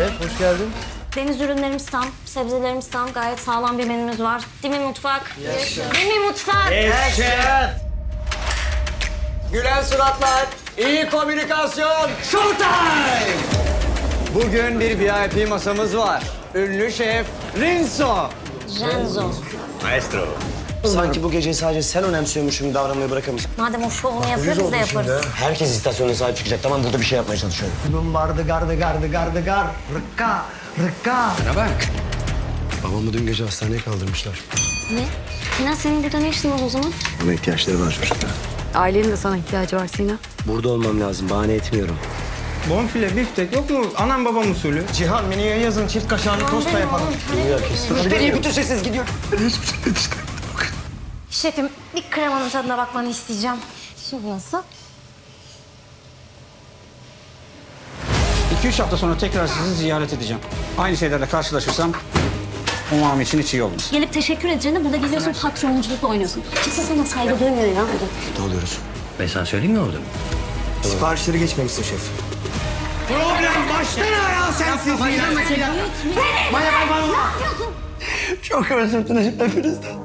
Şef hoş geldin. Deniz ürünlerimiz tam, sebzelerimiz tam. Gayet sağlam bir menümüz var. Değil mi mutfak? Değil mi mutfak? Gülen suratlar, iyi komünikasyon, showtime! Bugün bir VIP masamız var. Ünlü şef Rinso. Renzo. Sanki bu geceyi sadece sen önemsiyormuşsun gibi davranmayı bırakır mısın? Madem o şovunu yapıyor biz de yaparız. Herkes istasyonuna sahip çıkacak. Tamam burada bir şey yapmaya çalışıyorum. Bunun bardı gardı gardı gardı gar. Rıkka, rıkka. Babamı dün gece hastaneye kaldırmışlar. Ne? Sinan senin burada ne işin var o zaman? Buna ihtiyaçları var çocuklar. Ailenin de sana ihtiyacı var Sina. Burada olmam lazım. Bahane etmiyorum. Bonfile, biftek yok mu? Anam babam usulü. Cihan menüye yazın çift kaşarlı tost da yapalım. Müşteriye bütün sessiz gidiyor. Şefim bir kremanın tadına bakmanı isteyeceğim. Şimdi nasıl? 2-3 hafta sonra tekrar sizi ziyaret edeceğim. Aynı şeylerle karşılaşırsam umam için hiç iyi olmaz. Gelip teşekkür edeceğine burada geliyorsun patronculukla oynuyorsun. Kimse sana saygı duymuyor ya. Ne oluyoruz? Ben sana söyleyeyim mi orada? Siparişleri geçmemişsin şef. Çok özür dilerim hepinizden.